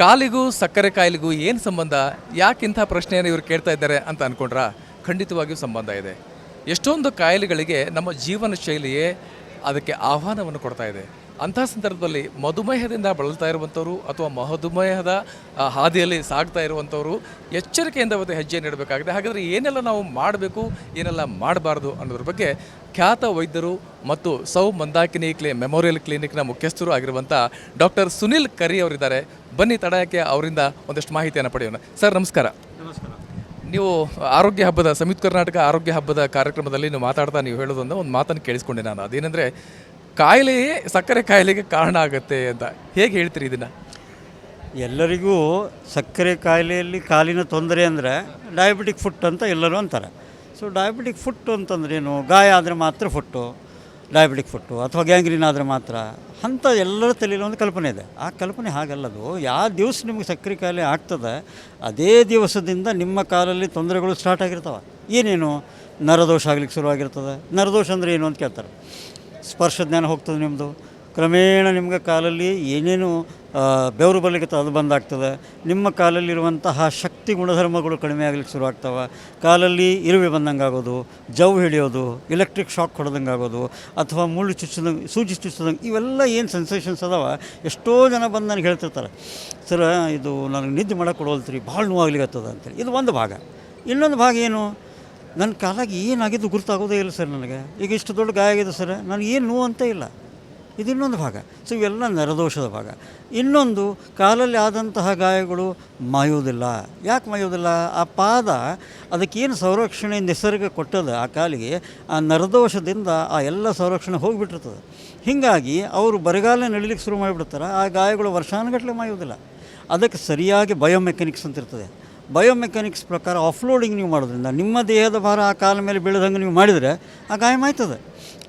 ಕಾಲಿಗೂ ಸಕ್ಕರೆ ಕಾಯಿಲೆಗೂ ಏನು ಸಂಬಂಧ? ಯಾಕಿಂಥ ಪ್ರಶ್ನೆಯನ್ನು ಇವರು ಕೇಳ್ತಾ ಇದ್ದಾರೆ ಅಂತ ಅನ್ಕೊಂಡ್ರಾ? ಖಂಡಿತವಾಗಿಯೂ ಸಂಬಂಧ ಇದೆ. ಎಷ್ಟೊಂದು ಕಾಯಿಲೆಗಳಿಗೆ ನಮ್ಮ ಜೀವನ ಶೈಲಿಯೇ ಅದಕ್ಕೆ ಆಹ್ವಾನವನ್ನು ಕೊಡ್ತಾ ಇದೆ. ಅಂಥ ಸಂದರ್ಭದಲ್ಲಿ ಮಧುಮೇಹದಿಂದ ಬಳಲ್ತಾ ಇರುವಂಥವ್ರು ಅಥವಾ ಮಧುಮೇಹದ ಹಾದಿಯಲ್ಲಿ ಸಾಗ್ತಾ ಇರುವಂಥವ್ರು ಎಚ್ಚರಿಕೆಯಿಂದ ಒಂದು ಹೆಜ್ಜೆ ನೀಡಬೇಕಾಗಿದೆ. ಹಾಗಾದರೆ ಏನೆಲ್ಲ ನಾವು ಮಾಡಬೇಕು ಏನೆಲ್ಲ ಮಾಡಬಾರ್ದು ಅನ್ನೋದ್ರ ಬಗ್ಗೆ ಖ್ಯಾತ ವೈದ್ಯರು ಮತ್ತು ಸೌ ಮಂದಾಕಿನಿ ಕ್ಲಿ ಮೆಮೋರಿಯಲ್ ಕ್ಲಿನಿಕ್ನ ಮುಖ್ಯಸ್ಥರು ಆಗಿರುವಂಥ ಡಾಕ್ಟರ್ ಸುನಿಲ್ ಕರಿ ಅವರಿದ್ದಾರೆ. ಬನ್ನಿ ತಡಯಕ್ಕೆ ಅವರಿಂದ ಒಂದಷ್ಟು ಮಾಹಿತಿಯನ್ನು ಪಡೆಯೋಣ. ಸರ್ ನಮಸ್ಕಾರ. ನಮಸ್ಕಾರ. ನೀವು ಆರೋಗ್ಯ ಹಬ್ಬದ ಸಂಯುಕ್ತ ಕರ್ನಾಟಕ ಆರೋಗ್ಯ ಹಬ್ಬದ ಕಾರ್ಯಕ್ರಮದಲ್ಲಿ ನೀವು ಮಾತಾಡ್ತಾ ನೀವು ಹೇಳೋದೊಂದು ಒಂದು ಮಾತನ್ನು ಕೇಳಿಸ್ಕೊಂಡೆ ನಾನು. ಅದೇನೆಂದರೆ ಕಾಯಿಲೆಯೇ ಸಕ್ಕರೆ ಕಾಯಿಲೆಗೆ ಕಾರಣ ಆಗುತ್ತೆ ಅಂತ ಹೇಗೆ ಹೇಳ್ತೀರಿ ಇದನ್ನು? ಎಲ್ಲರಿಗೂ ಸಕ್ಕರೆ ಕಾಯಿಲೆಯಲ್ಲಿ ಕಾಲಿನ ತೊಂದರೆ ಅಂದರೆ ಡಯಾಬಿಟಿಕ್ ಫುಟ್ ಅಂತ ಎಲ್ಲರೂ ಅಂತಾರೆ. ಸೊ ಡಯಾಬಿಟಿಕ್ ಫುಟ್ಟು ಅಂತಂದ್ರೆ ಏನು ಗಾಯ ಆದರೆ ಮಾತ್ರ ಫುಟ್ಟು ಡಯಾಬಿಟಿಕ್ ಫುಟ್ಟು ಅಥವಾ ಗ್ಯಾಂಗ್ರೀನ್ ಆದರೆ ಮಾತ್ರ. ಅಂಥ ಎಲ್ಲರ ತಲೆಯಲ್ಲಿ ಒಂದು ಕಲ್ಪನೆ ಇದೆ. ಆ ಕಲ್ಪನೆ ಹಾಗಲ್ಲದು. ಯಾವ ದಿವಸ ನಿಮಗೆ ಸಕ್ಕರೆ ಕಾಯಿಲೆ ಆಗ್ತದೆ, ಅದೇ ದಿವಸದಿಂದ ನಿಮ್ಮ ಕಾಲಲ್ಲಿ ತೊಂದರೆಗಳು ಸ್ಟಾರ್ಟ್ ಆಗಿರ್ತವೆ. ಏನೇನು? ನರದೋಷ ಆಗ್ಲಿಕ್ಕೆ ಶುರುವಾಗಿರ್ತದೆ. ನರದೋಷ ಅಂದರೆ ಏನು ಅಂತ ಕೇಳ್ತಾರೆ. ಸ್ಪರ್ಶ ಜ್ಞಾನ ಹೋಗ್ತದೆ ನಿಮ್ಮದು ಕ್ರಮೇಣ ನಿಮ್ಗೆ ಕಾಲಲ್ಲಿ ಏನೇನು ಬೆವರು ಬರಲಿಕ್ಕೆ ಅದು ಬಂದಾಗ್ತದೆ. ನಿಮ್ಮ ಕಾಲಲ್ಲಿರುವಂತಹ ಶಕ್ತಿ ಗುಣಧರ್ಮಗಳು ಕಡಿಮೆ ಶುರು ಶುರುವಾಗ್ತವೆ ಕಾಲಲ್ಲಿ ಇರುವೆ ಬಂದಂಗೆ ಆಗೋದು ಜವ್ ಹಿಡಿಯೋದು ಎಲೆಕ್ಟ್ರಿಕ್ ಶಾಕ್ ಹೊಡೆದಂಗೆ ಆಗೋದು ಅಥವಾ ಮುಳ್ಳು ಚುಚ್ಚಿದಂಗೆ, ಸೂಜಿ ಚುಚ್ಚಿದಂಗೆ, ಇವೆಲ್ಲ ಏನು ಸೆನ್ಸೇಷನ್ಸ್ ಅದಾವ? ಎಷ್ಟೋ ಜನ ಬಂದು ನನಗೆ ಹೇಳ್ತಿರ್ತಾರೆ. ಸರ್, ಇದು ನನಗೆ ನಿದ್ದೆ ಮಾಡಕ್ಕೆ ಕೊಡೋಲ್ತ್ರಿ ಭಾಳ ನೋವಾಗ್ಲಿಕ್ಕತ್ತದ ಅಂತೇಳಿ. ಇದು ಒಂದು ಭಾಗ. ಇನ್ನೊಂದು ಭಾಗ ಏನು? ನನ್ನ ಕಾಲಾಗಿ ಏನಾಗಿದ್ದು ಗುರ್ತಾಗೋದೇ ಇಲ್ಲ ಸರ್ ನನಗೆ. ಈಗ ಇಷ್ಟು ದೊಡ್ಡ ಗಾಯ ಆಗಿದೆ ಸರ್. ನನಗೆ ಏನು ನೋವು ಅಂತ ಇಲ್ಲ. ಇದು ಇನ್ನೊಂದು ಭಾಗ. ಸೊ, ಇವೆಲ್ಲ ನರದೋಷದ ಭಾಗ. ಇನ್ನೊಂದು, ಕಾಲಲ್ಲಿ ಆದಂತಹ ಗಾಯಗಳು ಮಾಯೋದಿಲ್ಲ. ಯಾಕೆ ಮಾಯೋದಿಲ್ಲ? ಆ ಪಾದ ಅದಕ್ಕೇನು ಸಂರಕ್ಷಣೆ ನಿಸರ್ಗ ಕೊಟ್ಟದ ಆ ಕಾಲಿಗೆ, ಆ ನರದೋಷದಿಂದ ಆ ಎಲ್ಲ ಸಂರಕ್ಷಣೆ ಹೋಗಿಬಿಟ್ಟಿರ್ತದೆ. ಹೀಗಾಗಿ ಅವರು ಬರಗಾಲ ನಡಿಲಿಕ್ಕೆ ಶುರು ಮಾಡಿಬಿಡ್ತಾರೆ. ಆ ಗಾಯಗಳು ವರ್ಷಾನುಗಟ್ಟಲೆ ಮಾಯೋದಿಲ್ಲ. ಅದಕ್ಕೆ ಸರಿಯಾಗಿ ಬಯೋಮೆಕ್ಯಾನಿಕ್ಸ್ ಅಂತ ಇರ್ತದೆ. ಬಯೋಮೆಕ್ಯಾನಿಕ್ಸ್ ಪ್ರಕಾರ ಆಫ್ಲೋಡಿಂಗ್ ನೀವು ಮಾಡೋದ್ರಿಂದ, ನಿಮ್ಮ ದೇಹದ ಭಾರ ಆ ಕಾಲ ಮೇಲೆ ಬೀಳದಂಗೆ ನೀವು ಮಾಡಿದರೆ ಆ ಗಾಯ ಮಾಯ್ತದೆ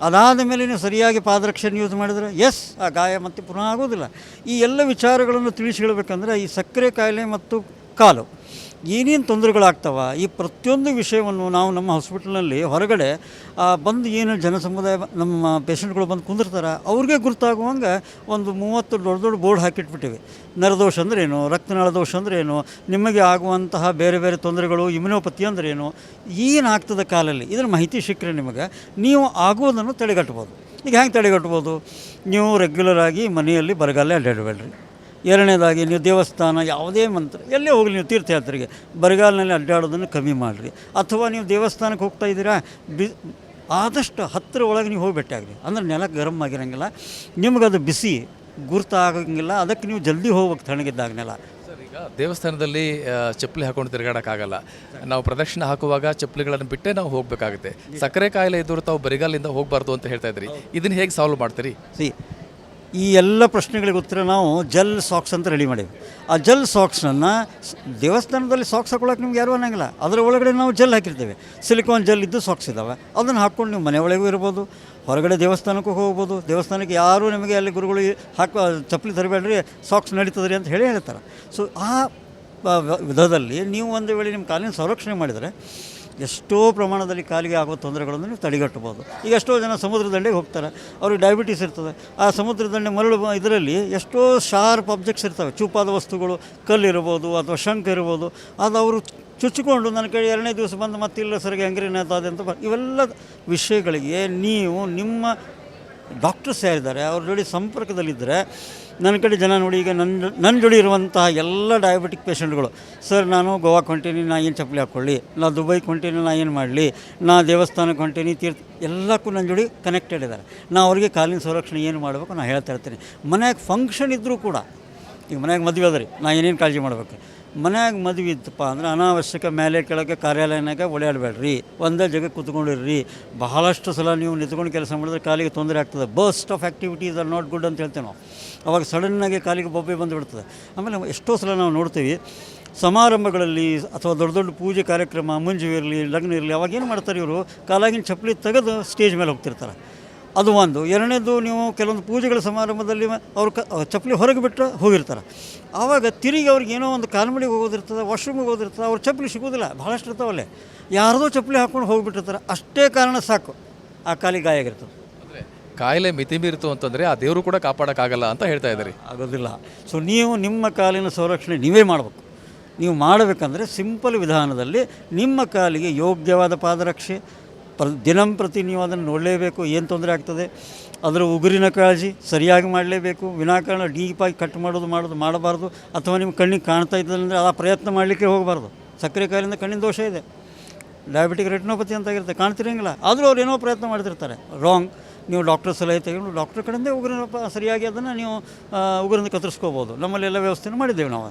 ಅದಾದ ಮೇಲೆ ನೀವು ಸರಿಯಾಗಿ ಪಾದರಕ್ಷಣೆ ಯೂಸ್ ಮಾಡಿದರೆ ಎಸ್ ಆ ಗಾಯ ಮತ್ತೆ ಪುನಃ ಆಗೋದಿಲ್ಲ. ಈ ಎಲ್ಲ ವಿಚಾರಗಳನ್ನು ತಿಳಿಸಿ ಹೇಳಬೇಕಂದ್ರೆ ಈ ಸಕ್ಕರೆ ಕಾಯಿಲೆ ಮತ್ತು ಕಾಲು. ಏನೇನು ತೊಂದರೆಗಳಾಗ್ತವ? ಈ ಪ್ರತಿಯೊಂದು ವಿಷಯವನ್ನು ನಾವು ನಮ್ಮ ಹಾಸ್ಪಿಟಲ್ನಲ್ಲಿ ಹೊರಗಡೆ ಬಂದು ಏನು ಜನಸಮುದಾಯ ಸಮುದಾಯ ನಮ್ಮ ಪೇಷಂಟ್ಗಳು ಬಂದು ಕುಂದಿರ್ತಾರೆ, ಅವ್ರಿಗೆ ಗುರುತಾಗುವಂಗೆ ಒಂದು ಮೂವತ್ತು ದೊಡ್ಡ ದೊಡ್ಡ ಬೋರ್ಡ್ ಹಾಕಿಟ್ಬಿಟ್ಟಿವಿ. ನರದೋಷ ಅಂದ್ರೆ ಏನು ರಕ್ತನಾಳ ದೋಷ ಅಂದ್ರೆ ಏನು ನಿಮಗೆ ಆಗುವಂತಹ ಬೇರೆ ಬೇರೆ ತೊಂದರೆಗಳು ಇಮ್ಯುನೋಪತಿ ಅಂದ್ರೆ ಏನು ಏನಾಗ್ತದೆ ಕಾಲಲ್ಲಿ? ಇದರ ಮಾಹಿತಿ ಸಿಕ್ಕರೆ ನಿಮಗೆ. ನೀವು ಆಗುವುದನ್ನು ತಡೆಗಟ್ಬೋದು ಈಗ ಹೆಂಗೆ ತಡೆಗಟ್ಬೋದು ನೀವು ರೆಗ್ಯುಲರ್ ಆಗಿ ಮನೆಯಲ್ಲಿ ಬರಗಾಲ ಅಡ್ಡಾಡಬೇಡ್ರಿ. ಎರಡನೇದಾಗಿ ನೀವು ದೇವಸ್ಥಾನ ಯಾವುದೇ ಮಂತ್ರ ಎಲ್ಲೇ ಹೋಗಲಿ ನೀವು ತೀರ್ಥಯಾತ್ರೆಗೆ ಬರಗಾಲಿನಲ್ಲಿ ಅಡ್ಡಾಡೋದನ್ನು ಕಮ್ಮಿ ಮಾಡಿರಿ. ಅಥವಾ ನೀವು ದೇವಸ್ಥಾನಕ್ಕೆ ಹೋಗ್ತಾ ಇದ್ದೀರಾ ಬಿ ಆದಷ್ಟು ಹತ್ತಿರ ಒಳಗೆ ನೀವು ಹೋಗಿ ಭೇಟಿಯಾಗ್ರಿ ಅಂದ್ರೆ ನೆಲ ಗರಂ ಆಗಿರೋಂಗಿಲ್ಲ ನಿಮಗದು ಬಿಸಿ ಗುರ್ತಾಗಂಗಿಲ್ಲ ಅದಕ್ಕೆ ನೀವು ಜಲ್ದಿ ಹೋಗ್ಬೇಕು ಸರ್ ಈಗ ದೇವಸ್ಥಾನದಲ್ಲಿ ಚಪ್ಪಲಿ ಹಾಕೊಂಡು ತಿರುಗಾಡೋಕ್ಕಾಗಲ್ಲ. ನಾವು ಪ್ರದಕ್ಷಿಣೆ ಹಾಕುವಾಗ ಚಪ್ಪಲಿಗಳನ್ನು ಬಿಟ್ಟೇ ನಾವು ಹೋಗಬೇಕಾಗುತ್ತೆ. ಸಕ್ಕರೆ ಕಾಯಿಲೆ ಇದ್ದರೂ ತಾವು ಬರಿಗಾಲಿಂದ ಹೋಗಬಾರ್ದು ಅಂತ ಹೇಳ್ತಾ ಇದ್ರಿ. ಇದನ್ನ ಹೇಗೆ ಸಾಲ್ವ್ ಮಾಡ್ತೀರಿ? ಸಿ ಈ ಎಲ್ಲ ಪ್ರಶ್ನೆಗಳಿಗೆ ಉತ್ತರ ನಾವು ಜೆಲ್ ಸಾಕ್ಸ್ ಅಂತ ರೆಡಿ ಮಾಡಿದ್ವಿ. ಆ ಜೆಲ್ ಸಾಕ್ಸನ್ನು ದೇವಸ್ಥಾನದಲ್ಲಿ ಸಾಕ್ಸ್ ಹಾಕೊಳ್ಳೋಕೆ ನಿಮ್ಗೆ ಯಾರು ಅನ್ನೋಂಗಿಲ್ಲ. ಅದರ ಒಳಗಡೆ ನಾವು ಜೆಲ್ ಹಾಕಿರ್ತೇವೆ. ಸಿಲಿಕಾನ್ ಜೆಲ್ ಇದ್ದು ಸಾಕ್ಸ್ ಇದ್ದಾವೆ ಅದನ್ನು ಹಾಕ್ಕೊಂಡು ನೀವು ಮನೆ ಒಳಗೂ ಇರ್ಬೋದು, ಹೊರಗಡೆ ದೇವಸ್ಥಾನಕ್ಕೂ ಹೋಗ್ಬೋದು. ದೇವಸ್ಥಾನಕ್ಕೆ ಯಾರು ನಿಮಗೆ ಅಲ್ಲಿ ಗುರುಗಳು ಹಾಕೋ, ಚಪ್ಪಲಿ ತರಬೇಡ್ರಿ, ಸಾಕ್ಸ್ ನಡೀತದ್ರಿ ಅಂತ ಹೇಳಿ ಹೇಳ್ತಾರೆ. ಸೊ ಆ ವಿಧದಲ್ಲಿ ನೀವು ಒಂದು ವೇಳೆ ನಿಮ್ಮ ಕಾಲಿನ ಸಂರಕ್ಷಣೆ ಮಾಡಿದರೆ ಎಷ್ಟೋ ಪ್ರಮಾಣದಲ್ಲಿ ಕಾಲಿಗೆ ಆಗುವ ತೊಂದರೆಗಳನ್ನು ನೀವು ತಡೆಗಟ್ಟಬೋದು ಈಗ ಎಷ್ಟೋ ಜನ ಸಮುದ್ರ ದಂಡೆಗೆ ಹೋಗ್ತಾರೆ, ಅವ್ರಿಗೆ ಡಯಾಬಿಟೀಸ್ ಇರ್ತದೆ. ಆ ಸಮುದ್ರ ಮರಳು ಇದರಲ್ಲಿ ಎಷ್ಟೋ ಶಾರ್ಪ್ ಆಬ್ಜೆಕ್ಟ್ಸ್ ಇರ್ತವೆ. ಚೂಪಾದ ವಸ್ತುಗಳು ಕಲ್ಲಿರ್ಬೋದು ಅಥವಾ ಶಂಕ ಇರ್ಬೋದು. ಅದು ಅವರು ಚುಚ್ಚಿಕೊಂಡು ನನ್ನ ಕಡೆ ಎರಡನೇ ದಿವಸ ಬಂದು ಮತ್ತಿಲ್ಲ, ಸರಿಗೆ ಅದಾದೆ ಅಂತ ಇವೆಲ್ಲ ವಿಷಯಗಳಿಗೆ ನೀವು ನಿಮ್ಮ ಡಾಕ್ಟರ್ಸ್ ಯಾರಿದ್ದಾರೆ ಅವ್ರ ಜೋಡಿ ಸಂಪರ್ಕದಲ್ಲಿದ್ದರೆ ನನ್ನ ಕಡೆ ಜನ ನೋಡಿ ಈಗ ನನ್ನ ನನ್ನ ಜೋಡಿ ಇರುವಂತಹ ಎಲ್ಲ ಡಯಾಬಿಟಿಕ್ ಪೇಷಂಟ್ಗಳು ಸರ್, ನಾನು ಗೋವಾಕ್ಕೆ ಹೊಂಟೀನಿ, ನಾ ಏನು ಚಪ್ಪಲಿ ಹಾಕ್ಕೊಳ್ಳಿ, ನಾ ದುಬೈಗೆ ಹೊಂಟೀನಿ, ನಾ ಏನು ಮಾಡಲಿ, ನಾ ದೇವಸ್ಥಾನಕ್ಕೆ ಹೊಂಟೀನಿ, ತೀರ್ಥ, ಎಲ್ಲಕ್ಕೂ ನನ್ನ ಜೋಡಿ ಕನೆಕ್ಟೆಡ್ ಇದ್ದಾರೆ. ನಾ ಅವ್ರಿಗೆ ಕಾಲಿನ ಸಂರಕ್ಷಣೆ ಏನು ಮಾಡಬೇಕು ನಾನು ಹೇಳ್ತಾ ಇರ್ತೀನಿ. ಮನ್ಯಾಗ ಫಂಕ್ಷನ್ ಇದ್ದರೂ ಕೂಡ, ಈಗ ಮನ್ಯಾಗ ಮದುವೆ ಅದ ರೀ, ನಾ ಏನೇನು ಕಾಳಜಿ ಮಾಡ್ಬೇಕು? ಮನ್ಯಾಗ ಮದುವೆ ಇತ್ತಪ್ಪ ಅಂದ್ರೆ ಅನಾವಶ್ಯಕ ಮೇಲೆ ಕೆಳಗೆ ಕಾರ್ಯಾಲಯನಾಗ ಓಡಾಡಬೇಡ್ರಿ. ಒಂದೇ ಜಾಗ ಕೂತ್ಕೊಂಡಿರ್ರಿ. ಬಹಳಷ್ಟು ಸಲ ನೀವು ನಿಂತ್ಕೊಂಡು ಕೆಲಸ ಮಾಡಿದ್ರೆ ಕಾಲಿಗೆ ತೊಂದರೆ ಆಗ್ತದೆ. Most of activities are not good ಅಂತ ಹೇಳ್ತೇವೆ ನಾವು ಅವಾಗ ಸಡನ್ನಾಗಿ ಕಾಲಿಗೆ ಬೊಬ್ಬೆ ಬಂದು ಬಿಡ್ತದೆ ಆಮೇಲೆ ಎಷ್ಟೋ ಸಲ ನಾವು ನೋಡ್ತೀವಿ, ಸಮಾರಂಭಗಳಲ್ಲಿ ಅಥವಾ ದೊಡ್ಡ ದೊಡ್ಡ ಪೂಜೆ ಕಾರ್ಯಕ್ರಮ, ಮುಂಜು ಇರಲಿ, ಲಗ್ನ ಇರಲಿ, ಅವಾಗ ಏನು ಮಾಡ್ತಾರೆ ಇವರು? ಕಾಲಾಗಿನ ಚಪ್ಪಲಿ ತೆಗೆದು ಸ್ಟೇಜ್ ಮೇಲೆ ಹೋಗ್ತಿರ್ತಾರೆ. ಅದು ಒಂದು. ಎರಡನೇದು ನೀವು ಕೆಲವೊಂದು ಪೂಜೆಗಳ ಸಮಾರಂಭದಲ್ಲಿ ಅವ್ರು ಕ ಚಪ್ಪಲಿ ಹೊರಗೆ ಬಿಟ್ಟು ಹೋಗಿರ್ತಾರೆ. ಆವಾಗ ತಿರುಗಿ ಅವ್ರಿಗೆ ಏನೋ ಒಂದು ಕಾಲ್ಮಡಿಗೆ ಹೋಗೋದಿರ್ತದೆ ವಾಶ್ರೂಮ್ಗೆ ಹೋಗೋದಿರ್ತದೆ ಅವ್ರ ಚಪ್ಪಲಿ ಸಿಗೋದಿಲ್ಲ. ಭಾಳಷ್ಟು ಇರ್ತಾವಲ್ಲೇ. ಯಾರದೋ ಚಪ್ಪಲಿ ಹಾಕ್ಕೊಂಡು ಹೋಗಿಬಿಟ್ಟಿರ್ತಾರೆ. ಅಷ್ಟೇ ಕಾರಣ ಸಾಕು. ಆ ಕಾಲಿಗೆ ಗಾಯ ಆಗಿರ್ತದೆ. ಅಂದರೆ ಕಾಯಿಲೆ ಮಿತಿ ಮೀರಿತು ಅಂತಂದರೆ ಆ ದೇವರು ಕೂಡ ಕಾಪಾಡೋಕ್ಕಾಗಲ್ಲ ಅಂತ ಹೇಳ್ತಾ ಇದ್ದಾರೆ. ಆಗೋದಿಲ್ಲ. ಸೊ ನೀವು ನಿಮ್ಮ ಕಾಲಿನ ಸಂರಕ್ಷಣೆ ನೀವೇ ಮಾಡಬೇಕು. ನೀವು ಮಾಡಬೇಕಂದ್ರೆ ಸಿಂಪಲ್ ವಿಧಾನದಲ್ಲಿ ನಿಮ್ಮ ಕಾಲಿಗೆ ಯೋಗ್ಯವಾದ ಪಾದರಕ್ಷೆ ಪ್ರ ದಿನಂಪ್ರತಿ ನೀವು ಅದನ್ನು ನೋಡಲೇಬೇಕು, ಏನು ತೊಂದರೆ ಆಗ್ತದೆ, ಅದರ ಉಗುರಿನ ಕಾಳಜಿ ಸರಿಯಾಗಿ ಮಾಡಲೇಬೇಕು, ವಿನಾಕಾರಣ ಡೀಪಾಗಿ ಕಟ್ ಮಾಡೋದು ಮಾಡೋದು ಮಾಡಬಾರ್ದು, ಅಥವಾ ನಿಮ್ಮ ಕಣ್ಣಿಗೆ ಕಾಣ್ತಾ ಇದ್ದದಂದರೆ ಆ ಪ್ರಯತ್ನ ಮಾಡಲಿಕ್ಕೆ ಹೋಗಬಾರ್ದು. ಸಕ್ಕರೆ ಕಾಯಿಲೆಯಿಂದ ಕಣ್ಣಿನ ದೋಷ ಇದೆ. ಡಯಾಬಿಟಿಕ್ ರೆಟಿನೋಪತಿ ಅಂತ ಆಗಿರುತ್ತೆ, ಕಾಣ್ತಿರಂಗಿಲ್ಲ. ಆದರೂ ಅವ್ರು ಏನೋ ಪ್ರಯತ್ನ ಮಾಡ್ತಿರ್ತಾರೆ. ರಾಂಗ್ ನೀವು ಡಾಕ್ಟರ್ ಸಲಹೆ ತೆಗೆದು ಡಾಕ್ಟರ್ ಕಡೆಯಿಂದ ಉಗುರಿನ ಸರಿಯಾಗಿ ಅದನ್ನು ನೀವು ಉಗುರಿಂದ ಕತ್ತರಿಸ್ಕೋಬೋದು. ನಮ್ಮಲ್ಲೆಲ್ಲ ವ್ಯವಸ್ಥೆಯನ್ನು ಮಾಡಿದ್ದೇವೆ ನಾವು.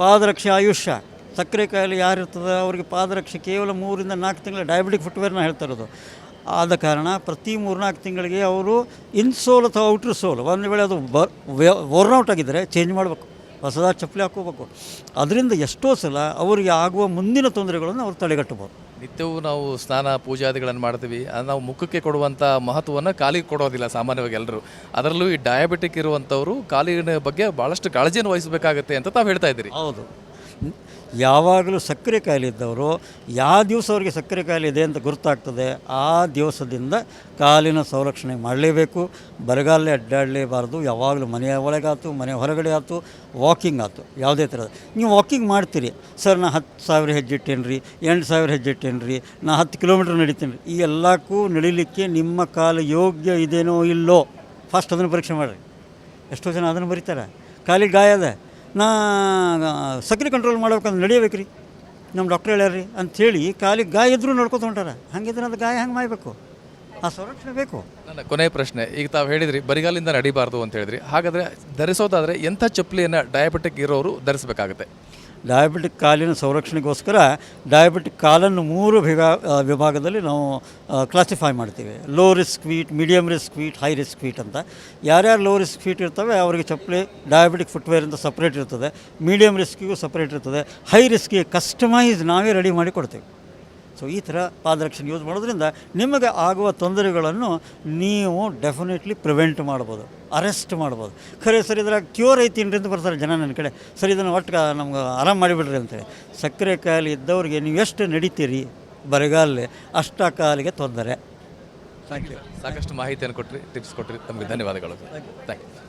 ಪಾದರಕ್ಷೆ ಆಯುಷ್ಯ. ಸಕ್ಕರೆ ಕಾಯಿಲೆ ಯಾರು ಇರ್ತದೆ ಅವರಿಗೆ ಪಾದರಕ್ಷೆ ಕೇವಲ ಮೂರಿಂದ ನಾಲ್ಕು ತಿಂಗಳ ಡಯಾಬಿಟಿಕ್ ಫುಟ್ವೇರ್ನ ಹೇಳ್ತಾ ಇರೋದು. ಆದ ಕಾರಣ ಪ್ರತಿ ಮೂರ್ನಾಲ್ಕು ತಿಂಗಳಿಗೆ ಅವರು ಇನ್ಸೋಲ್ ಅಥವಾ ಔಟ್ರ್ ಸೋಲ್ ಒಂದು ವೇಳೆ ಅದು ಬ ಔಟ್ ಆಗಿದ್ದರೆ ಚೇಂಜ್ ಮಾಡಬೇಕು. ಹೊಸದಾಗಿ ಚಪ್ಪಲಿ ಹಾಕೋಬೇಕು ಅದರಿಂದ ಎಷ್ಟೋ ಸಲ ಅವರಿಗೆ ಆಗುವ ಮುಂದಿನ ತೊಂದರೆಗಳನ್ನು ಅವರು ತಡೆಗಟ್ಟಬಹುದು. ನಿತ್ಯವೂ ನಾವು ಸ್ನಾನ ಪೂಜಾದಿಗಳನ್ನು ಮಾಡ್ತೀವಿ. ಅದು ನಾವು ಮುಖಕ್ಕೆ ಕೊಡುವಂಥ ಮಹತ್ವವನ್ನು ಕಾಲಿಗೆ ಕೊಡೋದಿಲ್ಲ ಸಾಮಾನ್ಯವಾಗಿ ಎಲ್ಲರೂ ಅದರಲ್ಲೂ ಈ ಡಯಾಬಿಟಿಕ್ ಇರುವಂಥವರು ಕಾಲಿನ ಬಗ್ಗೆ ಭಾಳಷ್ಟು ಕಾಳಜಿಯನ್ನು ವಹಿಸಬೇಕಾಗುತ್ತೆ ಅಂತ ತಾವು ಹೇಳ್ತಾ ಇದ್ದೀರಿ. ಹೌದು. ಯಾವಾಗಲೂ ಸಕ್ಕರೆ ಕಾಯಿಲೆ ಇದ್ದವರು, ಯಾವ ದಿವಸ ಅವರಿಗೆ ಸಕ್ಕರೆ ಕಾಯಿಲೆ ಇದೆ ಅಂತ ಗುರುತಾಗ್ತದೆ, ಆ ದಿವಸದಿಂದ ಕಾಲಿನ ಸಂರಕ್ಷಣೆ ಮಾಡಲೇಬೇಕು. ಬರಗಾಲೇ ಅಡ್ಡಾಡಲೇಬಾರ್ದು. ಯಾವಾಗಲೂ ಮನೆಯ ಒಳಗಾಯ್ತು, ಮನೆ ಹೊರಗಡೆ ಆಯ್ತು ವಾಕಿಂಗ್ ಆಯ್ತು. ಯಾವುದೇ ಥರದ ನೀವು ವಾಕಿಂಗ್ ಮಾಡ್ತೀರಿ. ಸರ್, ನಾ ಹತ್ತು ಸಾವಿರ ಹೆಜ್ಜೆ ಇಟ್ಟೇನು ರೀ ಎಂಟು ಸಾವಿರ ಹೆಜ್ಜೆ ಇಟ್ಟೇನು ರೀ ನಾ ಹತ್ತು ಕಿಲೋಮೀಟ್ರ್ ನಡೀತೀನಿ ರೀ ಈ ಎಲ್ಲಕ್ಕೂ ನಡಿಲಿಕ್ಕೆ ನಿಮ್ಮ ಕಾಲು ಯೋಗ್ಯ ಇದೇನೋ ಇಲ್ಲೋ? ಫಸ್ಟ್ ಅದನ್ನು ಪರೀಕ್ಷೆ ಮಾಡಿರಿ. ಎಷ್ಟೋ ಜನ ಅದನ್ನು ಬರೀತಾರೆ. ಕಾಲಿಗೆ ಗಾಯ ಅದ. ನಾ ಸಕ್ರೆ ಕಂಟ್ರೋಲ್ ಮಾಡ್ಬೇಕಂದ್ರೆ ನಡೆಯಬೇಕ್ರಿ. ರೀ ನಮ್ಮ ಡಾಕ್ಟ್ರ್ ಹೇಳ್ಯಾರ್ರಿ, ಅಂಥೇಳಿ ಕಾಲಿಗೆ ಗಾಯ ಇದ್ರೂ ನೋಡ್ಕೊತ ಹೊಂಟಾರ. ಹಂಗಿದ್ರೆ ಅದು ಗಾಯ ಹಂಗೆ ಮಾಡಬೇಕು? ಆ ಸಂರಕ್ಷಣೆ ಬೇಕು. ನನ್ನ ಕೊನೆಯ ಪ್ರಶ್ನೆ, ಈಗ ತಾವು ಹೇಳಿದ್ರಿ, ಬರಿಗಾಲಿಂದ ನಡಿಬಾರ್ದು ಅಂತ ಹೇಳಿದ್ರಿ. ಹಾಗಾದರೆ ಧರಿಸೋದಾದರೆ ಎಂಥ ಚಪ್ಪಲಿಯನ್ನು ಡಯಾಬಿಟಿಕ್ ಇರೋರು ಧರಿಸಬೇಕಾಗುತ್ತೆ? ಡಯಾಬಿಟಿಕ್ ಕಾಲಿನ ಸಂರಕ್ಷಣೆಗೋಸ್ಕರ ಡಯಾಬಿಟಿಕ್ ಕಾಲನ್ನು ಮೂರು ವಿಭಾ ವಿಭಾಗದಲ್ಲಿ ನಾವು ಕ್ಲಾಸಿಫೈ ಮಾಡ್ತೀವಿ. Low risk feet medium risk feet high risk feet ಅಂತ. ಯಾರ್ಯಾರು ಲೋ ರಿಸ್ಕ್ ಫೀಟ್ ಇರ್ತವೆ, ಅವರಿಗೆ ಚಪ್ಪಲಿ, ಡಯಾಬಿಟಿಕ್ ಫುಟ್ವೇರ್ ಅಂತ ಸಪ್ರೇಟ್ ಇರ್ತದೆ ಮೀಡಿಯಮ್ ರಿಸ್ಕಿಗೂ ಸಪ್ರೇಟ್ ಇರ್ತದೆ. ಹೈ ರಿಸ್ಕಿಗೆ ಕಸ್ಟಮೈಸ್ ನಾವೇ ರೆಡಿ ಮಾಡಿ ಕೊಡ್ತೇವೆ. ಸೊ ಈ ಥರ ಪಾದರಕ್ಷಣೆ ಯೂಸ್ ಮಾಡೋದ್ರಿಂದ ನಿಮಗೆ ಆಗುವ ತೊಂದರೆಗಳನ್ನು ನೀವು ಡೆಫಿನೆಟ್ಲಿ ಪ್ರಿವೆಂಟ್ ಮಾಡ್ಬೋದು. ಅರೆಸ್ಟ್ ಮಾಡ್ಬೋದು. ಖರೆ ಸರ್ ಇದ್ರಾಗ ಕ್ಯೂರ್ ಐತೀನ್ರಿ ಅಂತ ಬರ್ತಾರೆ ಜನ ನನ್ನ ಕಡೆ. ಸರ್ ಇದನ್ನು ಒಟ್ಟು ನಮ್ಗೆ ಆರಾಮ್ ಮಾಡಿಬಿಡ್ರಿ ಅಂತೇಳಿ ಸಕ್ಕರೆ ಕಾಯಿಲೆ ಇದ್ದವ್ರಿಗೆ ನೀವು ಎಷ್ಟು ನಡೀತೀರಿ ಬರಗಾಲಲ್ಲಿ ಅಷ್ಟ ಕಾಲಿಗೆ ತೊಂದರೆ. ಥ್ಯಾಂಕ್ ಯು ಸಾಕಷ್ಟು ಮಾಹಿತಿಯನ್ನು ಕೊಟ್ಟರಿ ಟಿಪ್ಸ್ ಕೊಟ್ಟರಿ ತಮಗೆ ಧನ್ಯವಾದಗಳು ಥ್ಯಾಂಕ್ ಯು